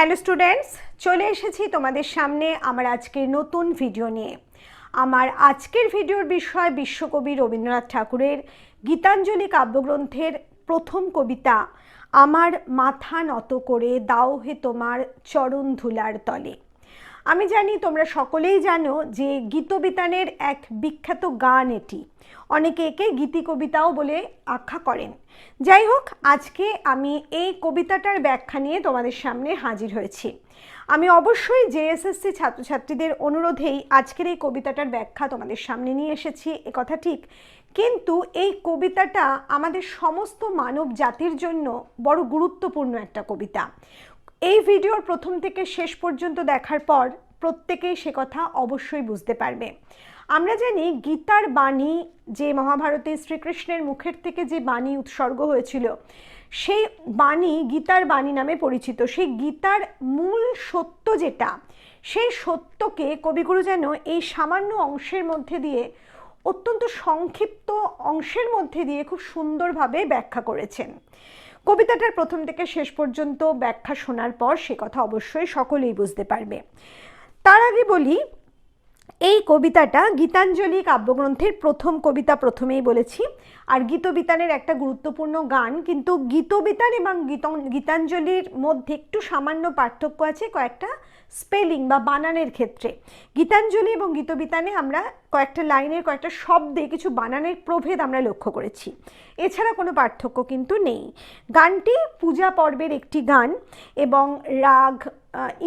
Hello students চলে এসেছি তোমাদের সামনে আমার আজকের নতুন ভিডিও নিয়ে। আমার আজকের ভিডিওর বিষয় বিশ্বকবি রবীন্দ্রনাথ ঠাকুরের গীতাঞ্জলি কাব্যগ্রন্থের প্রথম কবিতা, আমার মাথা নত করে দাও হে তোমার চরণ ধুলার তলে। আমি জানি তোমরা সকলেই জানো যে গীতবিতানের এক বিখ্যাত গান এটি। অনেকে একে গীতি কবিতাও বলে আখ্যা করেন। যাই হোক, আজকে আমি এই কবিতাটার ব্যাখ্যা নিয়ে তোমাদের সামনে হাজির হয়েছি। আমি অবশ্যই জেএসএসসি ছাত্রছাত্রীদের অনুরোধেই আজকের এই কবিতাটার ব্যাখ্যা তোমাদের সামনে নিয়ে এসেছি, এ কথা ঠিক। কিন্তু এই কবিতাটা আমাদের সমস্ত মানব জাতির জন্য বড় গুরুত্বপূর্ণ একটা কবিতা। এই ভিডিওর প্রথম থেকে শেষ পর্যন্ত দেখার পর প্রত্যেকেই সে কথা অবশ্যই বুঝতে পারবে। আমরা জানি গীতার বাণী, যে মহাভারতে শ্রীকৃষ্ণের মুখের থেকে যে বাণী উৎসর্গ হয়েছিল, সেই বাণী গীতার বাণী নামে পরিচিত। সেই গীতার মূল সত্য যেটা, সেই সত্যকে কবিগুরু যেন এই সামান্য অংশের মধ্যে দিয়ে, অত্যন্ত সংক্ষিপ্ত অংশের মধ্যে দিয়ে খুব সুন্দরভাবে ব্যাখ্যা করেছেন। কবিতাটার প্রথম থেকে শেষ পর্যন্ত ব্যাখ্যা শোনার পর সে কথা অবশ্যই সকলেই বুঝতে পারবে। তার আগে বলি এই কবিতাটা গীতাঞ্জলি কাব্যগ্রন্থের প্রথম কবিতা প্রথমেই বলেছি। আর গীতবিতানের একটা গুরুত্বপূর্ণ গান, কিন্তু গীতবিতান এবং গীত, গীতাঞ্জলির মধ্যে একটু সামান্য পার্থক্য আছে কয়েকটা স্পেলিং বা বানানের ক্ষেত্রে। গীতাঞ্জলি এবং গীতবিতানে আমরা কয়েকটা লাইনের, কয়েকটা শব্দে কিছু বানানের প্রভেদ আমরা লক্ষ্য করেছি। এছাড়া কোনো পার্থক্য কিন্তু নেই। গানটি পূজা পর্বের একটি গান এবং রাগ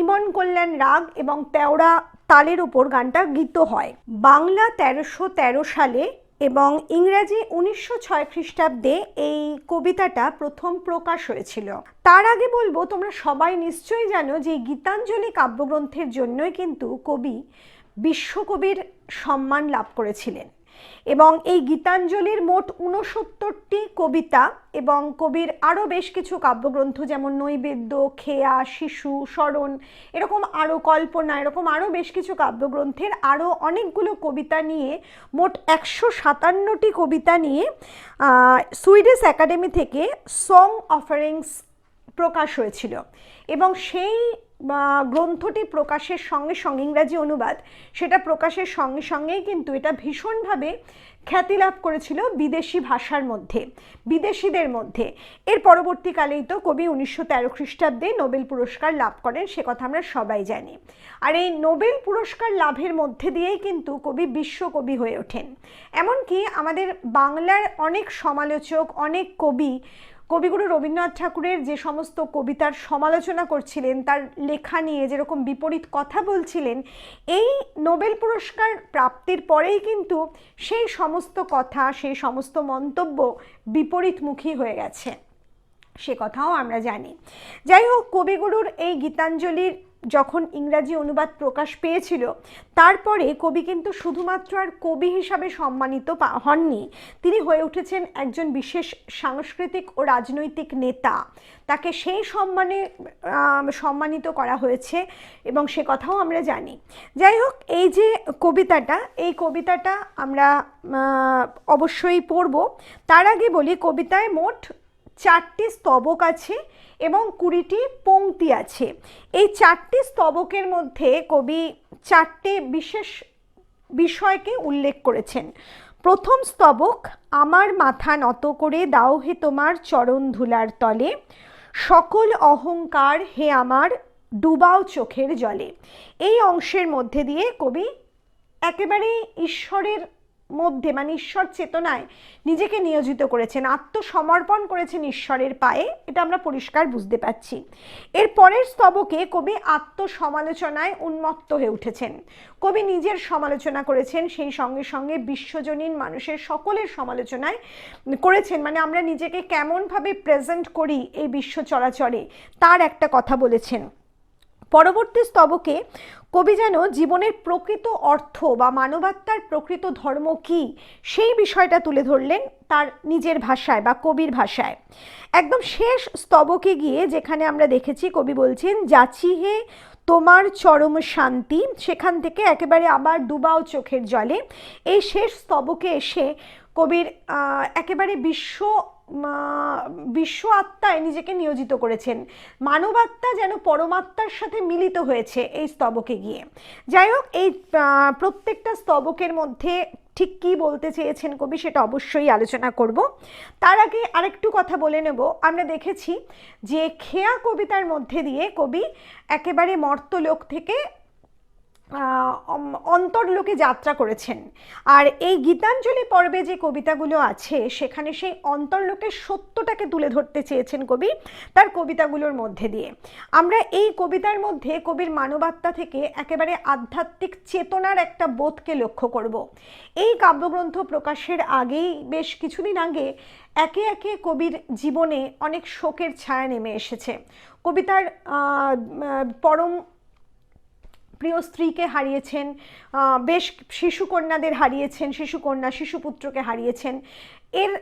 ইমন কল্যাণ রাগ এবং তেওড়া তালের উপর গানটা গীত হয়। বাংলা তেরোশো তেরো সালে এবং ইংরেজি উনিশশো ছয় খ্রিস্টাব্দে এই কবিতাটা প্রথম প্রকাশ হয়েছিল। তার আগে বলব, তোমরা সবাই নিশ্চয়ই জানো যে গীতাঞ্জলি কাব্যগ্রন্থের জন্যই কিন্তু কবি বিশ্বকবির সম্মান লাভ করেছিলেন। এবং এই গীতাঞ্জলির মোট ঊনসত্তরটি কবিতা এবং কবির আরও বেশ কিছু কাব্যগ্রন্থ যেমন নৈবেদ্য, খেয়া, শিশু, স্মরণ, এরকম আরও কল্পনা, এরকম আরও বেশ কিছু কাব্যগ্রন্থের আরও অনেকগুলো কবিতা নিয়ে, মোট একশো সাতান্নটি কবিতা নিয়ে সুইডিশ একাডেমি থেকে সং অফারিংস প্রকাশ হয়েছিল। এবং সেই গ্রন্থটি প্রকাশের সঙ্গে সঙ্গে, ইংরাজি অনুবাদ, সেটা প্রকাশের সঙ্গে সঙ্গেই কিন্তু এটা ভীষণভাবে খ্যাতি লাভ করেছিল বিদেশি ভাষার মধ্যে, বিদেশিদের মধ্যে। এর পরবর্তীকালেই তো কবি উনিশশো তেরো খ্রিস্টাব্দে নোবেল পুরস্কার লাভ করেন, সে কথা আমরা সবাই জানি। আর এই নোবেল পুরস্কার লাভের মধ্যে দিয়েই কিন্তু কবি বিশ্বকবি হয়ে ওঠেন। এমনকি আমাদের বাংলার অনেক সমালোচক, অনেক কবি কবিগুরু রবীন্দ্রনাথ ঠাকুরের যে সমস্ত কবিতার সমালোচনা করছিলেন, তার লেখা নিয়ে যেরকম বিপরীত কথা বলছিলেন, এই নোবেল পুরস্কার প্রাপ্তির পরেই কিন্তু সেই সমস্ত কথা, সেই সমস্ত মন্তব্য বিপরীতমুখী হয়ে গেছে। সে কথাও আমরা জানি। যাই হোক কবিগুরুর এই গীতাঞ্জলির যখন ইংরাজি অনুবাদ প্রকাশ পেয়েছিল, তারপরে কবি কিন্তু শুধুমাত্র আর কবি হিসাবে সম্মানিত হননি। তিনি হয়ে উঠেছেন একজন বিশেষ সাংস্কৃতিক ও রাজনৈতিক নেতা। তাকে সেই সম্মানে সম্মানিত করা হয়েছে এবং সে কথাও আমরা জানি। যাই হোক এই যে কবিতাটা, এই কবিতাটা আমরা অবশ্যই পড়ব। তার আগে বলি, কবিতায় মোট চারটি স্তবক আছে এবং কুড়িটি পংক্তি আছে। এই চারটি স্তবকের মধ্যে কবি চারটে বিশেষ বিষয়কে উল্লেখ করেছেন। প্রথম স্তবক, আমার মাথা নত করে দাও হে তোমার চরণ ধুলার তলে। সকল অহংকার হে আমার, ডুবাও চোখের জলে। এই অংশের মধ্যে দিয়ে কবি একেবারে ঈশ্বরের মধ্যে মানে ঈশ্বর চেতনায় নিজেকে নিয়োজিত করেছেন, আত্মসমর্পণ করেছেন ঈশ্বরের পায়ে, এটা আমরা পরিষ্কার বুঝতে পাচ্ছি এর পরের স্তবকে কবি আত্মসমালোচনায় উন্মত্ত হয়ে উঠেছেন। কবি নিজের সমালোচনা করেছেন, সেই সঙ্গে সঙ্গে বিশ্বজনীন মানুষের সকলের সমালোচনায় করেছেন মানে আমরা নিজেকে কেমনভাবে প্রেজেন্ট করি এই বিশ্ব চরাচরে তার একটা কথা বলেছেন। পরবর্তী স্তবকে কবি যেন জীবনের প্রকৃত অর্থ বা মানবাত্মার প্রকৃত ধর্ম কি, সেই বিষয়টা তুলে ধরলেন তার নিজের ভাষায় বা কবির ভাষায়। একদম শেষ স্তবকে গিয়ে যেখানে আমরা দেখেছি কবি বলছেন, যাচি হে তোমার চরম শান্তি সেখান থেকে একেবারে আবার ডুবাও চোখের জলে। এই শেষ স্তবকে এসে কবির একেবারে বিশ্ব বিশ্ব আত্মায় নিজেকে নিয়োজিত করেছেন। মানবাত্মা যেন পরমাত্মার সাথে মিলিত হয়েছে এই স্তবকে গিয়ে। যাই হোক, এই প্রত্যেকটা স্তবকের মধ্যে ঠিক কী বলতে চেয়েছেন কবি সেটা অবশ্যই আলোচনা করব। তার আগে আরেকটু কথা বলে নেব। আমরা দেখেছি যে খেয়া কবিতার মধ্যে দিয়ে কবি একেবারে মর্তলোক থেকে অন্তর্লোকে যাত্রা করেছেন। আর এই গীতাঞ্জলি পর্বে যে কবিতাগুলো আছে, সেখানে সেই অন্তর্লোকের সত্যটাকে তুলে ধরতে চেয়েছেন কবি তার কবিতাগুলোর মধ্যে দিয়ে। আমরা এই কবিতার মধ্যে কবির মানবাত্মা থেকে একেবারে আধ্যাত্মিক চেতনার একটা বোধকে লক্ষ্য করব। এই কাব্যগ্রন্থ প্রকাশের আগেই বেশ কিছুদিন আগে একে একে কবির জীবনে অনেক শোকের ছায়া নেমে এসেছে। কবিতার পরম প্রিয় স্ত্রীকে হারিয়েছেন বেশ শিশুকন্যাদের হারিয়েছেন, শিশুকন্যা, শিশুপুত্রকে হারিয়েছেন। এর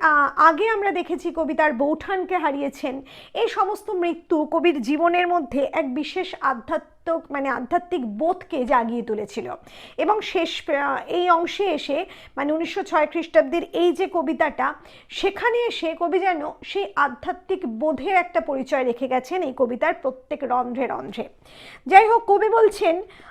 আগে আমরা দেখেছি কবিতার বৌঠানকে হারিয়েছেন। এই সমস্ত মৃত্যু কবির জীবনের মধ্যে এক বিশেষ আধ্যাত্মক মানে আধ্যাত্মিক বোধকে জাগিয়ে তুলেছিল। এবং শেষ এই অংশে এসে মানে উনিশশো ছয় খ্রিস্টাব্দের এই যে কবিতাটা, সেখানে এসে কবি যেন সেই আধ্যাত্মিক বোধের একটা পরিচয় রেখে গেছেন এই কবিতার প্রত্যেক রন্ধ্রে রন্ধ্রে। যাই হোক, কবি বলছেন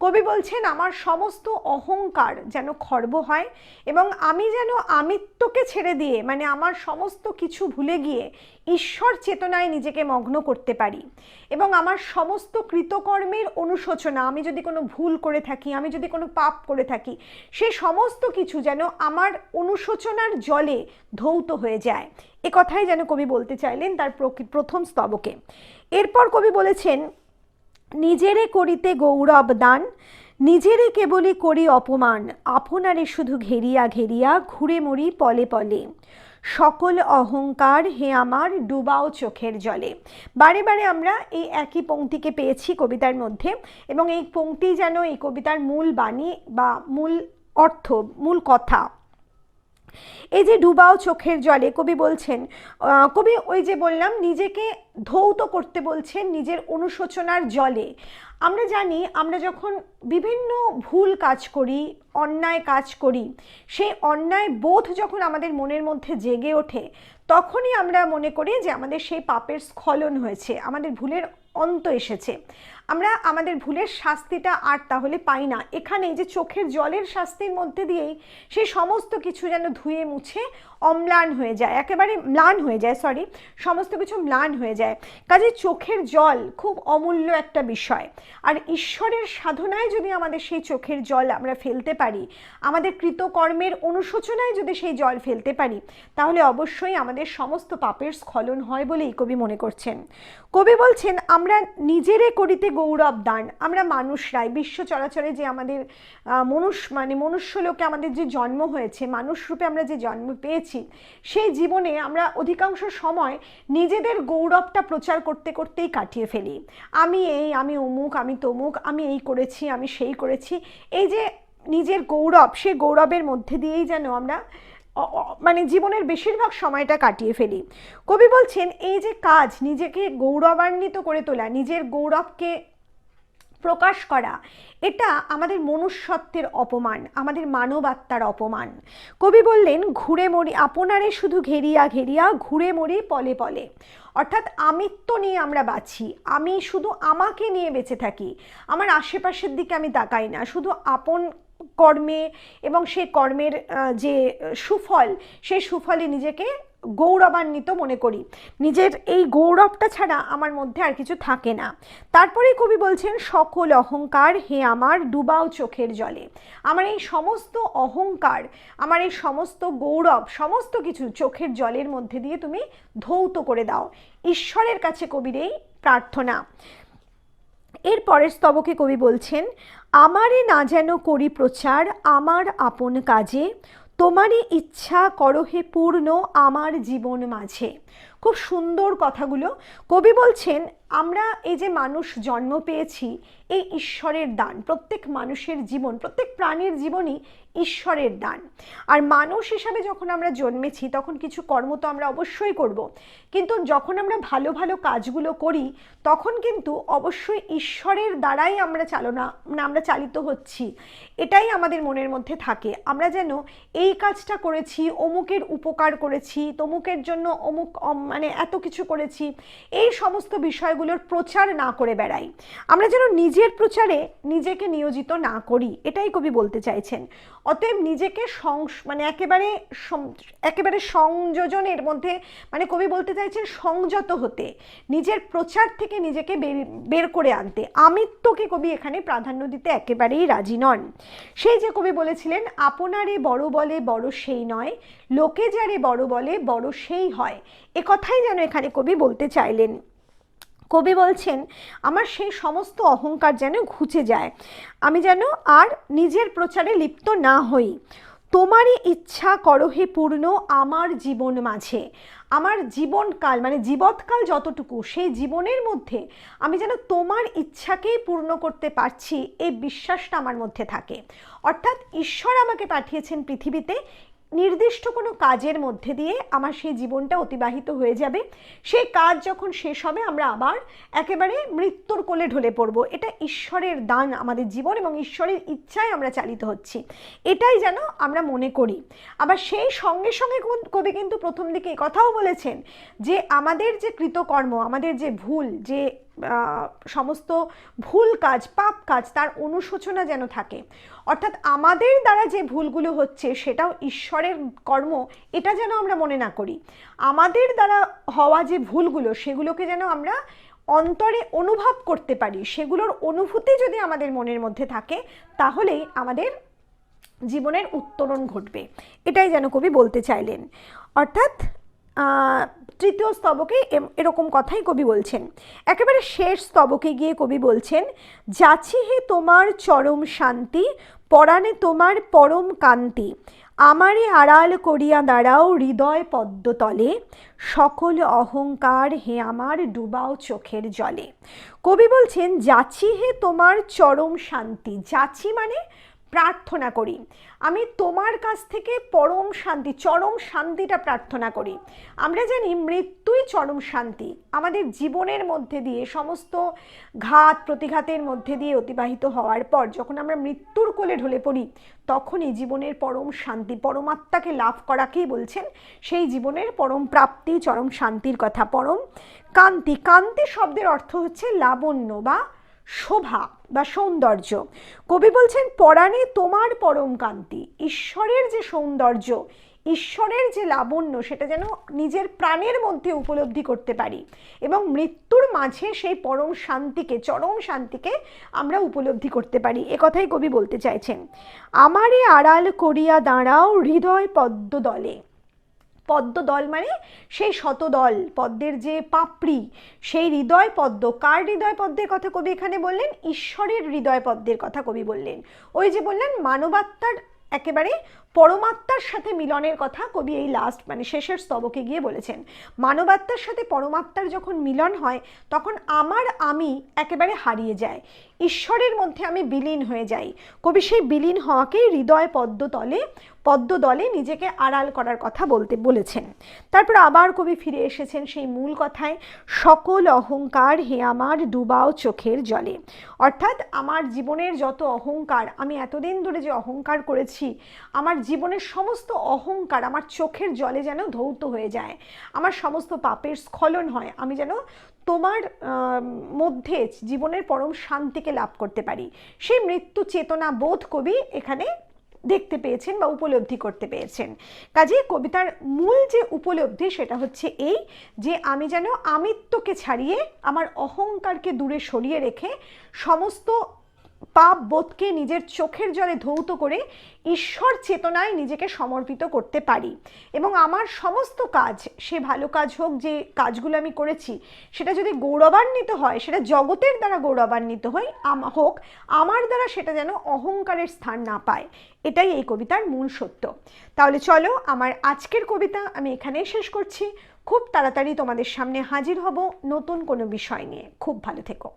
কবি বলছেন, আমার সমস্ত অহংকার যেন খর্ব হয় এবং আমি যেন আমিত্বকে ছেড়ে দিয়ে মানে আমার সমস্ত কিছু ভুলে গিয়ে ঈশ্বর চেতনায় নিজেকে মগ্ন করতে পারি এবং আমার সমস্ত কৃতকর্মের অনুশোচনা, আমি যদি কোনো ভুল করে থাকি, আমি যদি কোনো পাপ করে থাকি সেই সমস্ত কিছু যেন আমার অনুশোচনার জলে ধৌত হয়ে যায়। এ কথাই যেন কবি বলতে চাইলেন তার প্রথম স্তবকে। এরপর কবি বলেছেন নিজেরে করিতে গৌরব দান, নিজেরে কেবলই করি অপমান। আপনারে শুধু ঘেরিয়া ঘেরিয়া, ঘুরে মরি পলে পলে। সকল অহংকার হে আমার, ডুবাও চোখের জলে। বারে বারে আমরা এই একই পংক্তিকে পেয়েছি কবিতার মধ্যে এবং এই পংক্তি যেন এই কবিতার মূল বাণী বা মূল অর্থ, মূল কথা এই যে ডুবাও চোখের জলে, কবি বলছেন কবি ওই যে বললাম, নিজেকে ধৌত করতে বলছেন নিজের অনুশোচনার জলে। আমরা জানি, আমরা যখন বিভিন্ন ভুল কাজ করি, অন্যায় কাজ করি, সেই অন্যায় বোধ যখন আমাদের মনের মধ্যে জেগে ওঠে, তখনই আমরা মনে করি যে আমাদের সেই পাপের স্খলন হয়েছে, আমাদের ভুলের অন্ত এসেছে। আমরা আমাদের ভুলের শাস্তিটা আর তাহলে পাই না। এখানে যে চোখের জলের শাস্তির মধ্যে দিয়েই সেই সমস্ত কিছু যেন ধুয়ে মুছে অম্লান হয়ে যায়, একেবারে ম্লান হয়ে যায় সরি সমস্ত কিছু ম্লান হয়ে যায়। কাজে চোখের জল খুব অমূল্য একটা বিষয়। আর ঈশ্বরের সাধনায় যদি আমাদের সেই চোখের জল আমরা ফেলতে পারি, আমাদের কৃতকর্মের অনুশোচনায় যদি সেই জল ফেলতে পারি, তাহলে অবশ্যই আমাদের সমস্ত পাপের স্খলন হয় বলেই কবি মনে করছেন। কবি বলছেন, আমরা নিজেরে করিতে গৌরব দান। আমরা মানুষরাই বিশ্ব চরাচরে যে আমাদের আহ, মনুষ্য মানে মনুষ্যলোকে আমাদের যে জন্ম হয়েছে মানুষ রূপে আমরা যে জন্ম পেয়েছি সেই জীবনে আমরা অধিকাংশ সময় নিজেদের গৌরবটা প্রচার করতে করতেই কাটিয়ে ফেলি। আমি এই আমি অমুক আমি তমুক আমি এই করেছি আমি সেই করেছি। এই যে নিজের গৌরব সেই গৌরবের মধ্যে দিয়েই যেন আমরা মানে জীবনের বেশিরভাগ সময়টা কাটিয়ে ফেলি। কবি বলছেন এই যে কাজ নিজেকে গৌরবান্বিত করে তোলা নিজের গৌরবকে প্রকাশ করা, এটা আমাদের মনুষ্যত্বের অপমান, আমাদের মানবাত্মার অপমান। কবি বললেন, ঘুরে মরি, আপনারে শুধু ঘেরিয়া ঘেরিয়া, ঘুরে মরি পলে পলে। অর্থাৎ আমিত্ব নিয়ে আমরা বাঁচি, আমি শুধু আমাকে নিয়ে বেঁচে থাকি, আমার আশেপাশের দিকে আমি তাকাই না, শুধু আপন কর্মে এবং সেই কর্মের যে, সুফল সেই সুফলে নিজেকে গৌরবান্বিত মনে করি। নিজের এই গৌরবটা ছাড়া আমার মধ্যে আর কিছু থাকে না। তারপরে কবি বলছেন, সকল অহংকার হে আমার, ডুবাও চোখের জলে। আমার এই সমস্ত অহংকার, আমার এই সমস্ত গৌরব, সমস্ত কিছু চোখের জলের মধ্যে দিয়ে তুমি ধৌত করে দাও। ঈশ্বরের কাছে কবির এই প্রার্থনা। এর পরের স্তবকে কবি বলছেন, আমারে না যেন করি প্রচার, আমার আপন কাজে তোমারই ইচ্ছা করহে পূর্ণ আমার জীবন মাঝে। খুব সুন্দর কথাগুলো। কবি বলছেন, আমরা এই যে মানুষ জন্ম পেয়েছি, এই ঈশ্বরের দান, প্রত্যেক মানুষের জীবন, প্রত্যেক প্রাণীর জীবনই ঈশ্বরের দান। আর মানুষ হিসাবে যখন আমরা জন্মেছি, তখন কিছু কর্ম তো আমরা অবশ্যই করব। কিন্তু যখন আমরা ভালো ভালো কাজগুলো করি, তখন কিন্তু অবশ্যই ঈশ্বরের দ্বারাই আমরা চালনা মানে আমরা চালিত হচ্ছি। এটাই আমাদের মনের মধ্যে থাকে। আমরা যেন এই কাজটা করেছি, অমুকের উপকার করেছি, তমুকের জন্য অমুক মানে এত কিছু করেছি, এই সমস্ত বিষয়গুলোর প্রচার না করে বেড়াই। আমরা যেন নিজের প্রচারে নিজেকে নিয়োজিত না করি, এটাই কবি বলতে চাইছেন। অতএব নিজেকে সংস মানে একেবারে একেবারে সংযোজনের মধ্যে মানে কবি বলতে চাইছেন সংযত হতে, নিজের প্রচার থেকে নিজেকে বের বের করে আনতে। আমিত্বকে কবি এখানে প্রাধান্য দিতে একেবারেই রাজি নন। সেই যে কবি বলেছিলেন, আপনারে বড় বলে বড় সেই নয়, লোকে যারে বড় বলে বড় সেই হয়। এ কথাই যেন এখানে কবি বলতে চাইলেন। কবি বলছেন, আমার সেই সমস্ত অহংকার যেন ঘুচে যায়। আমি যেন আর নিজের প্রচারে লিপ্ত না হই। তোমারই ইচ্ছা করহে পূর্ণ আমার জীবন মাঝে। আমার জীবনকাল মানে জীবৎকাল যতটুকু, সেই জীবনের মধ্যে আমি যেন তোমার ইচ্ছাকেই পূর্ণ করতে পারছি, এই বিশ্বাসটা আমার মধ্যে থাকে। অর্থাৎ ঈশ্বর আমাকে পাঠিয়েছেন পৃথিবীতে নির্দিষ্ট কোনো কাজের মধ্যে দিয়ে আমার সেই জীবনটা অতিবাহিত হয়ে যাবে। সেই কাজ যখন শেষ হবে, আমরা আবার একেবারে মৃত্যুর কোলে ঢলে পড়ব। এটা ঈশ্বরের দান আমাদের জীবন এবং ঈশ্বরের ইচ্ছায় আমরা চালিত হচ্ছি। এটাই যেন আমরা মনে করি। আবার সেই সঙ্গে সঙ্গে কবি কিন্তু প্রথম দিকে কথাও বলেছেন যে, আমাদের যে কৃতকর্ম, আমাদের যে ভুল, যে সমস্ত ভুল কাজ, পাপ কাজ তার অনুশোচনা যেন থাকে। অর্থাৎ আমাদের দ্বারা যে ভুলগুলো হচ্ছে সেটাও ঈশ্বরের কর্ম, এটা যেন আমরা মনে না করি। আমাদের দ্বারা হওয়া যে ভুলগুলো সেগুলোকে যেন আমরা অন্তরে অনুভব করতে পারি। সেগুলোর অনুভূতি যদি আমাদের মনের মধ্যে থাকে, তাহলেই আমাদের জীবনের উত্তরণ ঘটবে। এটাই যেন কবি বলতে চাইলেন। অর্থাৎ তৃতীয় স্তবকে এরকম কথাই কবি বলছেন। একেবারে শেষ স্তবকে গিয়ে কবি বলছেন যাছি হে তোমার চরম শান্তি পরাণে তোমার পরম কান্তি। আমারে আড়াল করিয়া দাঁড়াও হৃদয় পদ্মতলে। সকল অহংকার হে আমার, ডুবাও চোখের জলে। কবি বলছেন, যাচি হে তোমার চরম শান্তি। যাচি মানে প্রার্থনা করি। আমি তোমার কাছ থেকে পরম শান্তি, চরম শান্তিটা প্রার্থনা করি। আমরা জানি মৃত্যুই চরম শান্তি। আমাদের জীবনের মধ্যে দিয়ে, সমস্ত ঘাত প্রতিঘাতের মধ্যে দিয়ে অতিবাহিত হওয়ার পর যখন আমরা মৃত্যুর কোলে ঢলে পড়ি, তখনই জীবনের পরম শান্তি, পরমাত্মাকে লাভ করাকেই বলছেন? সেই জীবনের পরম প্রাপ্তি, চরম শান্তির কথা। পরম কান্তি কান্তি শব্দের অর্থ হচ্ছে লাবণ্য বা শোভা বা সৌন্দর্য। কবি বলছেন, পরাণে তোমার পরম কান্তি। ঈশ্বরের যে সৌন্দর্য, ঈশ্বরের যে লাবণ্য, সেটা যেন নিজের প্রাণের মধ্যে উপলব্ধি করতে পারি এবং মৃত্যুর মাঝে সেই পরম শান্তিকে, চরম শান্তিকে আমরা উপলব্ধি করতে পারি। এ কথাই কবি বলতে চাইছেন। আমারে আড়াল করিয়া দাঁড়াও হৃদয় পদ্ম দলে পদ্মদল মানে সেই শতদল, পদ্মের যে পাপড়ি, সেই হৃদয় পদ্ম। কার হৃদয় পদ্মের কথা কবি এখানে বললেন? ঈশ্বরের হৃদয় পদ্মের কথা কবি বললেন। ওই যে বললেন, মানবাত্মার একেবারে পরমাত্মার সাথে মিলনের কথা কবি এই লাস্ট মানে শেষের স্তবকে গিয়ে বলেছেন। মানবাত্মার সাথে পরমাত্মার যখন মিলন হয়, তখন আমার আমি একেবারে হারিয়ে যায়। ঈশ্বরের মধ্যে আমি বিলীন হয়ে যাই। কবি সেই বিলীন হওয়াকেই হৃদয় পদ্মতলে পদ্মদলে নিজেকে আড়াল করার কথা বলতে, বলেছেন। তারপর আবার কবি ফিরে এসেছেন সেই মূল কথায়, সকল অহংকার হে আমার ডুবাও চোখের জলে। অর্থাৎ আমার জীবনের যত অহংকার, আমি এতদিন ধরে যে অহংকার করেছি, আমার জীবনের সমস্ত অহংকার আমার চোখের জলে যেন ধৌত হয়ে যায়। আমার সমস্ত পাপের স্খলন হয়। আমি যেন তোমার মধ্যে জীবনের পরম শান্তিকে লাভ করতে পারি। সেই মৃত্যু চেতনা বোধ কবি এখানে দেখতে পেয়েছেন বা উপলব্ধি করতে পেরেছেন কাজে কবিতার মূল যে উপলব্ধি সেটা হচ্ছে এই যে আমি যেন আমিত্বকে ছাড়িয়ে আমার অহংকারকে দূরে সরিয়ে রেখে সমস্ত পাপ বোধকে নিজের চোখের জলে ধৌত করে ঈশ্বর চেতনায় নিজেকে সমর্পিত করতে পারি। এবং আমার সমস্ত কাজ, সে ভালো কাজ হোক যে কাজগুলো আমি করেছি, সেটা যদি গৌরবান্বিত হয়, সেটা জগতের দ্বারা গৌরবান্বিত হয় হোক, আমার দ্বারা সেটা যেন অহংকারের স্থান না পায়। এটাই এই কবিতার মূল সত্য। তাহলে চলো, আমার আজকের কবিতা আমি এখানেই শেষ করছি। খুব তাড়াতাড়ি তোমাদের সামনে হাজির হব নতুন কোনো বিষয় নিয়ে। খুব ভালো থেকো।